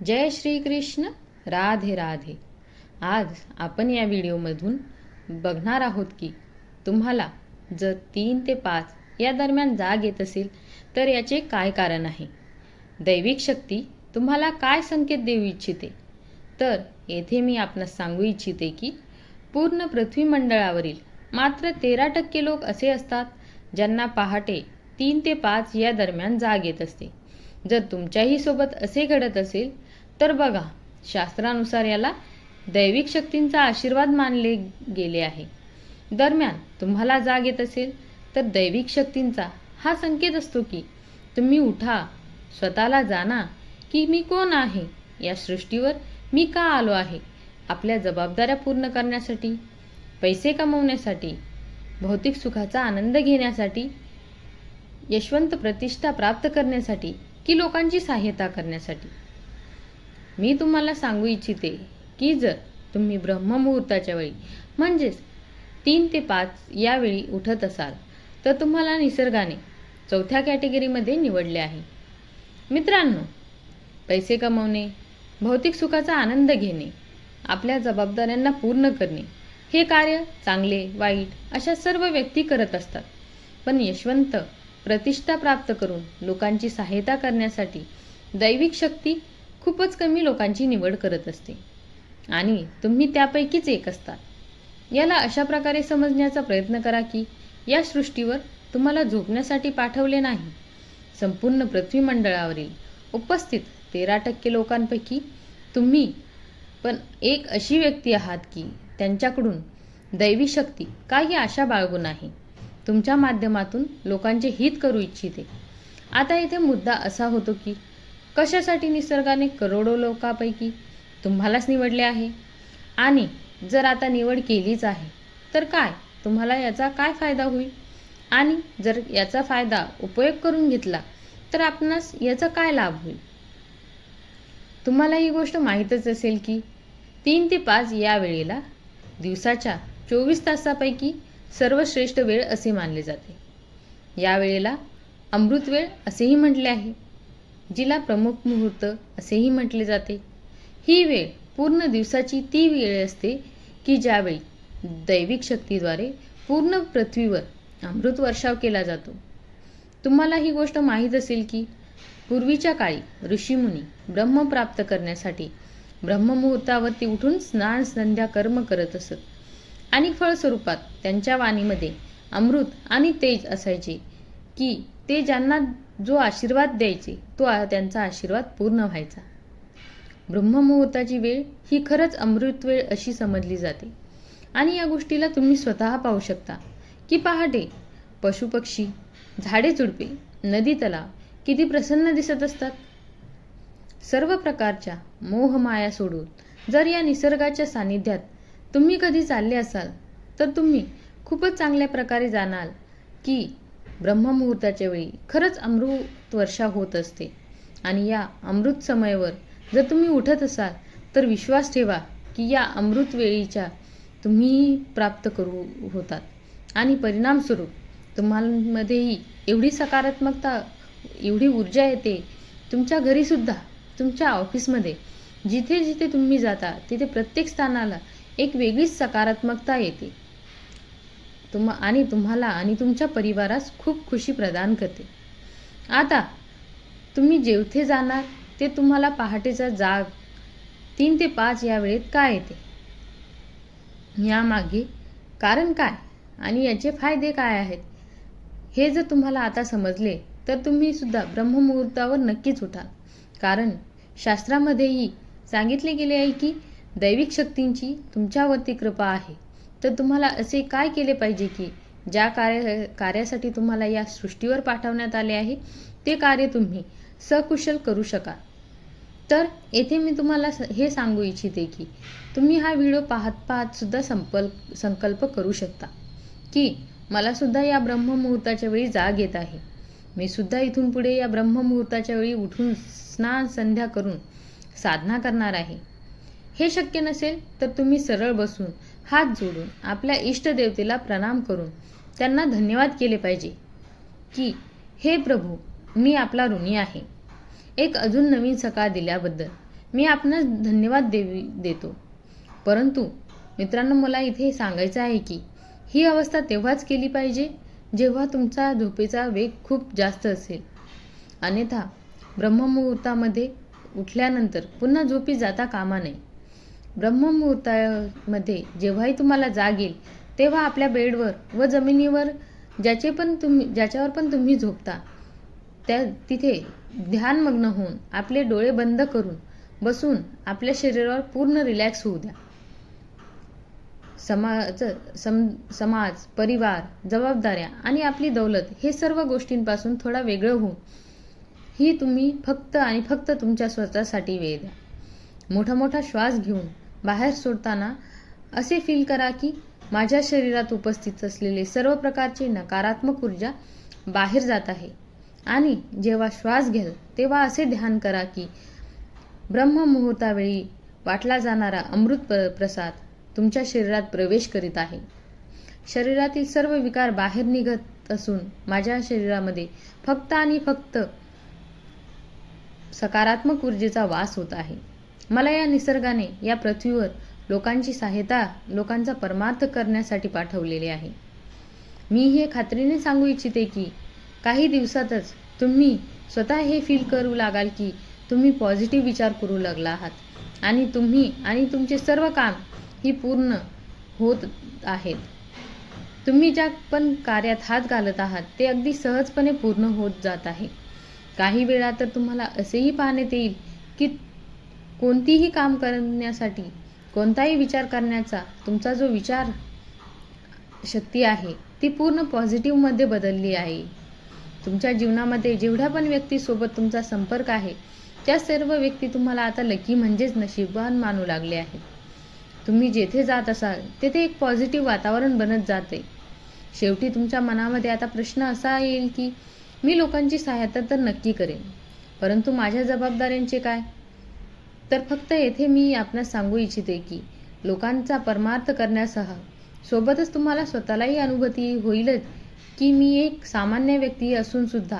जय श्री कृष्ण राधे राधे. आज आपण या व्हिडिओमधून बघणार आहोत की तुम्हाला जर तीन ते पाच या दरम्यान जाग येत असेल तर याचे काय कारण आहे? दैविक शक्ती तुम्हाला काय संकेत देऊ इच्छिते? तर येथे मी आपणास सांगू इच्छिते की पूर्ण पृथ्वी मंडळावरील मात्र तेरा टक्के लोक असे असतात ज्यांना पहाटे तीन ते पाच या दरम्यान जाग येत असते. जर तुमच्याही सोबत असे घडत असेल तर बघा शास्त्रानुसार याला दैविक शक्तींचा आशीर्वाद मानले गेले आहे. दरम्यान तुम्हाला जाग येत असेल तर दैविक शक्तींचा हा संकेत असतो की तुम्ही उठा स्वतःला जाणा की मी कोण आहे? या सृष्टीवर मी का आलो आहे? आपल्या जबाबदाऱ्या पूर्ण करण्यासाठी पैसे कमवण्यासाठी भौतिक सुखाचा आनंद घेण्यासाठी यशवंत प्रतिष्ठा प्राप्त करण्यासाठी की लोकांची सहाय्यता करण्यासाठी? मी तुम्हाला सांगू इच्छिते की जर तुम्ही ब्रह्ममुहूर्ताच्या वेळी म्हणजेच तीन ते पाच यावेळी उठत असाल तर तुम्हाला निसर्गाने चौथ्या कॅटेगरीमध्ये निवडले आहे. मित्रांनो पैसे कमवणे भौतिक सुखाचा आनंद घेणे आपल्या जबाबदाऱ्यांना पूर्ण करणे हे कार्य चांगले वाईट अशा सर्व व्यक्ती करत असतात. पण यशवंत प्रतिष्ठा प्राप्त करून लोकांची सहायता करण्यासाठी दैविक शक्ती खूपच कमी लोकांची निवड करत असते. आणि तुम्ही त्यापैकीच एक असता. याला अशा प्रकारे समजण्याचा प्रयत्न करा की या सृष्टीवर तुम्हाला झोपण्यासाठी पाठवले नाही. संपूर्ण पृथ्वी मंडळावरील उपस्थित तेरा टक्के लोकांपैकी तुम्ही पण एक अशी व्यक्ती आहात की त्यांच्याकडून दैवी शक्ती काही आशा बाळगून आहे तुमच्या माध्यमातून लोकांचे हित करू इच्छिते. आता येथे मुद्दा असा होतो की कशासाठी निसर्गाने करोडो लोकांपैकी तुम्हालाच निवडले आहे? आणि जर आता निवड केलीच आहे तर काय? तुम्हाला याचा काय फायदा होईल? आणि जर याचा फायदा उपयोग करून घेतला तर आपणास याचा काय लाभ होईल? तुम्हाला ही गोष्ट माहीतच असेल की तीन ते पाच या वेळेला दिवसाच्या चोवीस तासापैकी सर्वश्रेष्ठ वेळ असे मानले जाते. या वेळेला अमृत वेळ असेही म्हटले आहे. जिला प्रमुख मुहूर्त असेही म्हटले जाते. ही वेळ पूर्ण दिवसाची ती वेळ असते की ज्यावेळी दैविक शक्तीद्वारे पूर्ण पृथ्वीवर अमृत वर्षाव केला जातो. तुम्हाला ही गोष्ट माहीत असेल की पूर्वीच्या काळी ऋषीमुनी ब्रह्म प्राप्त करण्यासाठी ब्रह्ममुहूर्तावरती उठून स्नान संध्या कर्म करत असत. आणि फळस्वरूपात त्यांच्या वाणीमध्ये अमृत आणि तेज असायचे की ते ज्यांना जो आशीर्वाद द्यायचे तो त्यांचा आशीर्वाद पूर्ण व्हायचा. ब्रह्ममुहूर्ताची वेळ ही खरंच अमृत वेळ अशी समजली जाते. आणि या गोष्टीला तुम्ही स्वतः पाहू शकता. की पहाटे पशुपक्षी झाडे चुडपे नदी तलाव किती प्रसन्न दिसत असतात. सर्व प्रकारच्या मोहमाया सोडून जर या निसर्गाच्या सानिध्यात तुम्ही कधी चालले असाल तर तुम्ही खूपच चांगल्या प्रकारे जाणाल की ब्रह्ममुहूर्ताच्या वेळी खरंच अमृत वर्षा होत असते. आणि या अमृत समयवर जर तुम्ही उठत असाल तर विश्वास ठेवा की या अमृत वेळीच्या तुम्ही प्राप्त करू होतात. आणि परिणामस्वरूप तुम्हामध्येही एवढी सकारात्मकता एवढी ऊर्जा येते. तुमच्या घरीसुद्धा तुमच्या ऑफिसमध्ये जिथे जिथे तुम्ही जाता तिथे प्रत्येक स्थानाला एक वेगळीच सकारात्मकता येते. तुम आणि तुम्हाला आणि तुमच्या परिवारास खूप खुशी प्रदान करते. आता तुम्ही जेवथे जाणार ते तुम्हाला पहाटेचा जाग तीन ते पाच या वेळेत काय येते? यामागे कारण काय आणि याचे फायदे काय आहेत? हे जर तुम्हाला आता समजले तर तुम्ही सुद्धा ब्रह्ममुहूर्तावर नक्कीच उठाल. कारण शास्त्रामध्येही सांगितले गेले आहे की दैविक शक्तींची तुमच्यावरती कृपा आहे. तर तुम्हाला असे काय केले पाहिजे की ज्या कार्य कार्यासाठी तुम्हाला या सृष्टीवर पाठवण्यात आले आहे ते कार्य तुम्ही सकुशल करू शकाल तर येथे मी तुम्हाला हे सांगू इच्छिते की तुम्ही हा व्हिडिओ पाहत पाहत सुद्धा संपल संकल्प करू शकता की मला सुद्धा या ब्रह्ममुहूर्ताच्या वेळी जाग येत आहे. मी सुद्धा इथून पुढे या ब्रह्ममुहूर्ताच्या वेळी उठून स्नान संध्या करून साधना करणार आहे. हे शक्य नसेल तर तुम्ही सरळ बसून हात जोडून आपल्या इष्टदेवतेला प्रणाम करून त्यांना धन्यवाद केले पाहिजे की हे प्रभू मी आपला ऋणी आहे. एक अजून नवीन सकाळ दिल्याबद्दल मी आपणास धन्यवाद देवी देतो. परंतु मित्रांनो मला इथे सांगायचं आहे की ही अवस्था तेव्हाच केली पाहिजे जेव्हा तुमचा झोपेचा वेग खूप जास्त असेल. अन्यथा ब्रह्ममुहूर्तामध्ये उठल्यानंतर पुन्हा झोपी जाता कामा नये. ब्रह्ममुहूर्तामध्ये जेव्हाही तुम्हाला जाग येईल तेव्हा आपल्या बेडवर व जमिनीवर ज्याचे पण तुम्ही ज्याच्यावर पण तुम्ही झोपता त्या तिथे ध्यानमग्न होऊन आपले डोळे बंद करून बसून आपल्या शरीरावर पूर्ण रिलॅक्स होऊ द्या. समाज सम समाज परिवार जबाबदाऱ्या आणि आपली दौलत हे सर्व गोष्टींपासून थोडा वेगळं होऊन ही तुम्ही फक्त आणि फक्त तुमच्या स्वतःसाठी वेळ द्या. मोठा मोठा श्वास घेऊन बाहेर सोडताना असे फील करा की माझ्या शरीरात उपस्थित असलेले सर्व प्रकारची नकारात्मक ऊर्जा बाहेर जात आहे. आणि जेव्हा श्वास घ्याल तेव्हा असे ध्यान करा की ब्रह्ममुहूर्तावेळी वाटला जाणारा अमृत प्र प्रसाद तुमच्या शरीरात प्रवेश करीत आहे. शरीरातील सर्व विकार बाहेर निघत असून माझ्या शरीरामध्ये फक्त आणि फक्त सकारात्मक ऊर्जेचा वास होत आहे. मला या निसर्गाने या पृथ्वीवर लोकांची सहायता लोकांचा परमार्थ करण्यासाठी पाठवलेले आहे. मी हे खात्रीने सांगू इच्छिते की काही दिवसातच तुम्ही स्वतः हे फील करू लागाल की तुम्ही पॉझिटिव्ह विचार करू लागला आहात. आणि तुम्ही आणि तुमचे सर्व काम ही पूर्ण होत आहेत. तुम्ही ज्या पण कार्यात हात घालत आहात ते अगदी सहजपणे पूर्ण होत जात आहे. काही वेळा तर तुम्हाला असेही पाहण्यात येईल की कोणतीही काम करण्यासाठी कोणताही विचार करण्याचा तुमचा जो विचार शक्ती आहे ती पूर्ण पॉझिटिव्हमध्ये बदलली आहे. तुमच्या जीवनामध्ये जेवढ्या पण व्यक्तीसोबत तुमचा संपर्क आहे त्या सर्व व्यक्ती तुम्हाला आता लकी म्हणजेच नशीबवान मानू लागले आहेत. तुम्ही जेथे जात असाल तेथे एक पॉझिटिव्ह वातावरण बनत जाते. शेवटी तुमच्या मनामध्ये आता प्रश्न असा येईल की मी लोकांची सहायता तर नक्की करेन परंतु माझ्या जबाबदाऱ्यांचे काय? तर फक्त येथे मी आपणास सांगू इच्छिते की लोकांचा परमार्थ करण्यासह सोबतच तुम्हाला स्वतःलाही अनुभूती होईलच की मी एक सामान्य व्यक्ती असून सुद्धा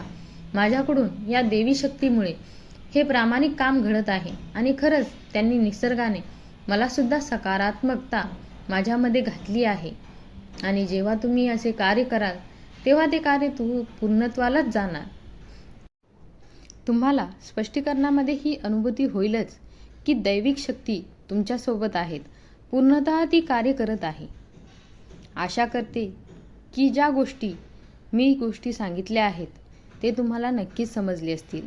माझ्याकडून या देवी शक्तीमुळे हे प्रामाणिक काम घडत आहे आणि खरंच त्यांनी निसर्गाने मला सुद्धा सकारात्मकता माझ्यामध्ये घातली आहे. आणि जेव्हा तुम्ही असे कार्य कराल तेव्हा ते कार्य तू पूर्णत्वालाच जाणार. तुम्हाला स्पष्टीकरणामध्ये ही अनुभूती होईलच. की दैविक शक्ती तुमच्यासोबत आहेत. पूर्णतः ती कार्य करत आहे. आशा करते की ज्या गोष्टी मी गोष्टी सांगितल्या आहेत ते तुम्हाला नक्कीच समजले असतील.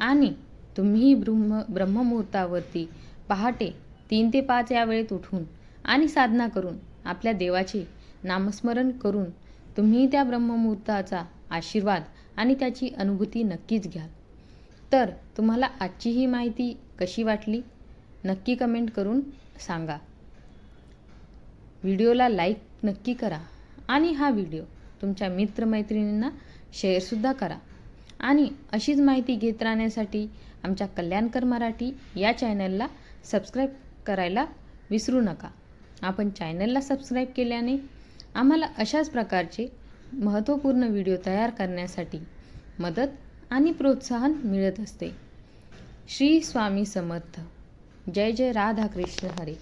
आणि तुम्ही ब्रह्म ब्रह्ममुहूर्तावरती पहाटे तीन ते पाच या वेळेत उठून आणि साधना करून आपल्या देवाचे नामस्मरण करून तुम्ही त्या ब्रह्ममुहूर्ताचा आशीर्वाद आणि त्याची अनुभूती नक्कीच घ्याल. तर तुम्हाला आजची ही माहिती कशी वाटली? नक्की कमेंट करून सांगा. व्हिडिओला लाईक नक्की करा आणि हा व्हिडिओ तुमच्या मित्रमैत्रिणींना शेअरसुद्धा करा. आणि अशीच माहिती घेत राहण्यासाठी आमच्या कल्याणकर मराठी या चॅनलला सबस्क्राईब करायला विसरू नका. आपण चॅनलला सबस्क्राईब केल्याने आम्हाला अशाच प्रकारचे महत्त्वपूर्ण व्हिडिओ तयार करण्यासाठी मदत आणि प्रोत्साहन मिळत असते. श्री स्वामी समर्थ. ଜୟ ଜୟ ରାଧା କୃଷ୍ଣ ହରି